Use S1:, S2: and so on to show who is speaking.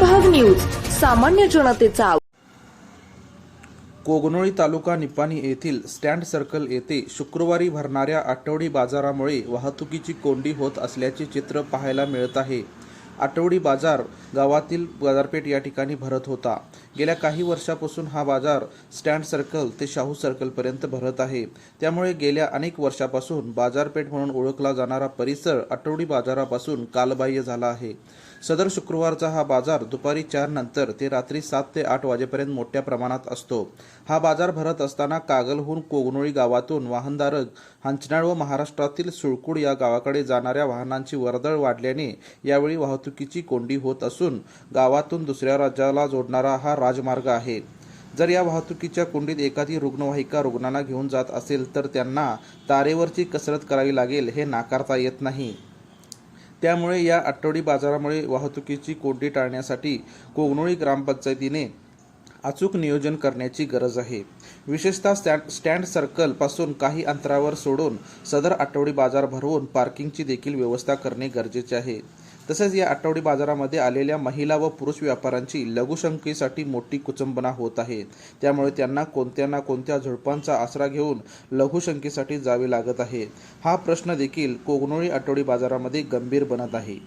S1: सामान्य जनतेचा
S2: कोगनोळी तालुका निपाणी येथील स्टँड सर्कल येथे शुक्रवारी भरणाऱ्या आठवडी बाजारामुळे वाहतुकीची कोंडी होत असल्याचे चित्र पाहायला मिळत आहे. आठवडी बाजार गावातील बाजारपेठ या ठिकाणी भरत होता. गेल्या काही वर्षापासून हा बाजार स्टँड सर्कल ते शाहू सर्कलपर्यंत भरत आहे. त्यामुळे गेल्या अनेक वर्षापासून बाजारपेठ म्हणून ओळखला जाणारा परिसर आठवडी बाजारापासून कालबाह्य झाला आहे. सदर शुक्रवारचा हा बाजार दुपारी चार नंतर ते रात्री सात ते आठ वाजेपर्यंत मोठ्या प्रमाणात असतो. हा बाजार भरत असताना कागलहून कोगनोळी गावातून वाहनधारक हंचनाळ व महाराष्ट्रातील सुळकुड या गावाकडे जाणाऱ्या वाहनांची वर्दळ वाढल्याने यावेळी वाहतुकीची कोंडी होत असून गावातून दुसऱ्या राज्याला जोडणारा हा राजमार्ग आहे. जर या वाहतुकीच्या कोंडीत एखादी रुग्णवाहिका रुग्णांना घेऊन जात असेल तर त्यांना तारेवरची कसरत करावी लागेल हे नाकारता येत नाही. त्यामुळे या आठवडी बाजारामुळे वाहतुकीची कोंडी टाळण्यासाठी कोगनोळी ग्रामपंचायतीने अचूक नियोजन करण्याची गरज आहे. विशेषतः स्टँड स्टँड सर्कलपासून काही अंतरावर सोडून सदर आठवडी बाजार भरवून पार्किंगची देखील व्यवस्था करणे गरजेचे आहे. तसेच या आठवडी बाजारामध्ये आलेल्या महिला व पुरुष व्यापाऱ्यांची लघुशंकेसाठी मोठी कुचंबना होत आहे. त्यामुळे त्यांना कोणत्या ना कोणत्या झुडपांचा आसरा घेऊन लघुशंकेसाठी जावे लागत आहे. हा प्रश्न देखील कोगनोळी आठवडी बाजारामध्ये गंभीर बनत आहे.